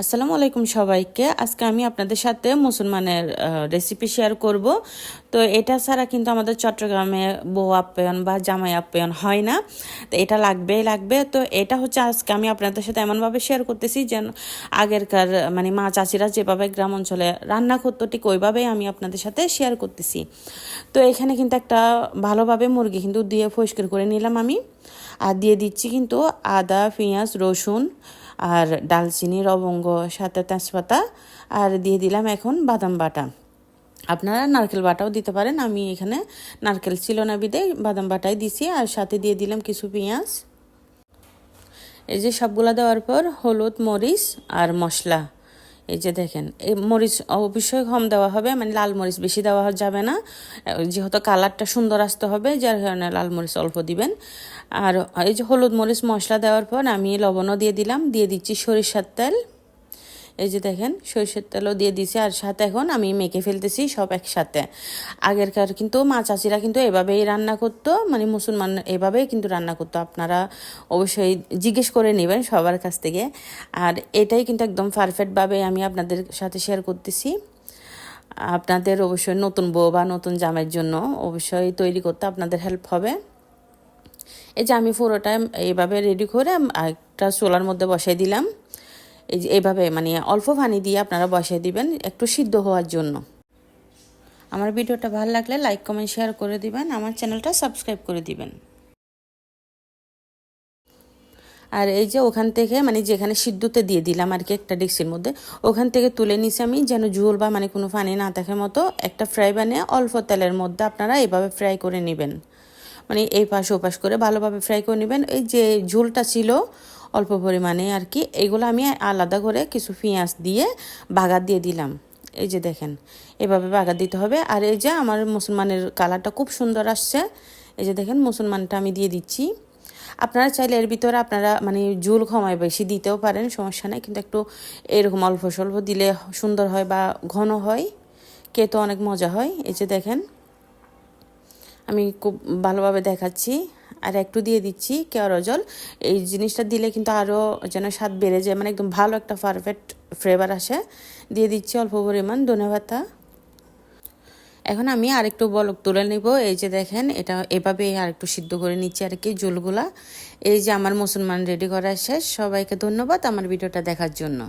আসসালামু আলাইকুম সবাইকে। আজকে আমি আপনাদের সাথে মুসলমানের রেসিপি শেয়ার করব। তো এটা ছাড়া কিন্তু আমাদের চট্টগ্রামে বউ আপ্যায়ন বা জামাই আপ্যায়ন হয় না। তো এটা লাগবেই লাগবে। তো এটা হচ্ছে আজকে আমি আপনাদের সাথে এমনভাবে শেয়ার করতেছি যেন আগেরকার মানে মা চাচিরা যেভাবে গ্রাম অঞ্চলে রান্না করতো, ঠিক ওইভাবেই আমি আপনাদের সাথে শেয়ার করতেছি। তো এখানে কিন্তু একটা ভালোভাবে মুরগি কিন্তু দিয়ে পরিষ্কার করে নিলাম আমি। আর দিয়ে দিচ্ছি কিন্তু আদা, পেঁয়াজ, রসুন আর ডালচিনি লবঙ্গ সাথে তেজপাতা, আর দিয়ে দিলাম এখন বাদাম বাটা। আপনারা নারকেল বাটাও দিতে পারেন, আমি এখানে নারকেল ছিল না বিদে বাদাম বাটাই দিছি, আর সাথে দিয়ে দিলাম কিছু পেঁয়াজ। এই যে সবগুলা দেওয়ার পর হলুদ, মরিচ আর মশলা। এই যে দেখেন, এই মরিচ অবশ্যই কম দেওয়া হবে মানে লাল মরিচ বেশি দেওয়া যাবে না। যেহেতু কালারটা সুন্দর আসতে হবে, যার কারণে লাল মরিচ অল্প দিবেন। আর এই যে হলুদ মরিচ মশলা দেওয়ার পর আমি লবণও দিয়ে দিলাম, দিয়ে দিচ্ছি সরিষার তেল। এই যে দেখেন, সরিষার তেলও দিয়ে দিছি আর সাথে এখন আমি মেখে ফেলতেছি সব একসাথে। আগেরকার কিন্তু মা চাচিরা কিন্তু এভাবেই রান্না করতো মানে মুসলমান এভাবেই কিন্তু রান্না করতো। আপনারা অবশ্যই জিজ্ঞেস করে নেবেন সবার কাছ থেকে। আর এটাই কিন্তু একদম পারফেক্টভাবে আমি আপনাদের সাথে শেয়ার করতেছি। আপনাদের অবশ্যই নতুন বউ বা নতুন জামের জন্য অবশ্যই তৈরি করতে আপনাদের হেল্প হবে। এই যে আমি পুরোটা এইভাবে রেডি করে একটা চোলার মধ্যে বসাই দিলাম। এই যে এইভাবে মানে অল্প পানি দিয়ে আপনারা বসাই দিবেন একটু সিদ্ধ হওয়ার জন্য। আমার ভিডিওটা ভালো লাগলে লাইক, কমেন্ট, শেয়ার করে দিবেন। আমার চ্যানেলটা সাবস্ক্রাইব করে দিবেন। আর এই যে ওখান থেকে মানে যেখানে সিদ্ধতে দিয়ে দিলাম আর কি একটা ডেক্সির মধ্যে, ওখান থেকে তুলে নিছি আমি, যেন ঝোল বা মানে কোনো পানি না থাকার মতো একটা ফ্রাই বানিয়ে অল্প তেলের মধ্যে আপনারা এভাবে ফ্রাই করে নেবেন। মানে এই পাশ ওপাশ করে ভালোভাবে ফ্রাই করে নেবেন। এই যে ঝোলটা ছিল অল্প পরিমাণে আর কি। এগুলো আমি আলাদা করে কিছু পেঁয়াজ দিয়ে বাগার দিয়ে দিলাম। এই যে দেখেন, এভাবে বাগার দিতে হবে। আর এই যে আমার মুসলমানের কালারটা খুব সুন্দর আসছে। এই যে দেখেন, মুসলমানটা আমি দিয়ে দিচ্ছি। আপনারা চাইলে এর ভিতরে আপনারা মানে ঝুল ক্ষমায় বেশি দিতেও পারেন, সমস্যা নেই। কিন্তু একটু এরকম অল্প স্বল্প দিলে সুন্দর হয় বা ঘন হয়, খেতে অনেক মজা হয়। এই যে দেখেন, আমি খুব ভালোভাবে দেখাচ্ছি। আর একটু দিয়ে দিচ্ছি কেওড়া জল এই জিনিসটা দিলে কিন্তু আরও যেন স্বাদ বেড়ে যায় মানে একদম ভালো একটা পারফেক্ট ফ্লেভার আসে। দিয়ে দিচ্ছি অল্প পরিমাণ ধনে পাতা। এখন আমি আরেকটু বলক তুলে নেব। এই যে দেখেন, এটা এভাবে আরেকটু সিদ্ধ করে নিচ্ছি আর কি জলগুলা এই যে আমার মুসলমান রেডি করা শেষ। সবাইকে ধন্যবাদ আমার ভিডিওটা দেখার জন্য।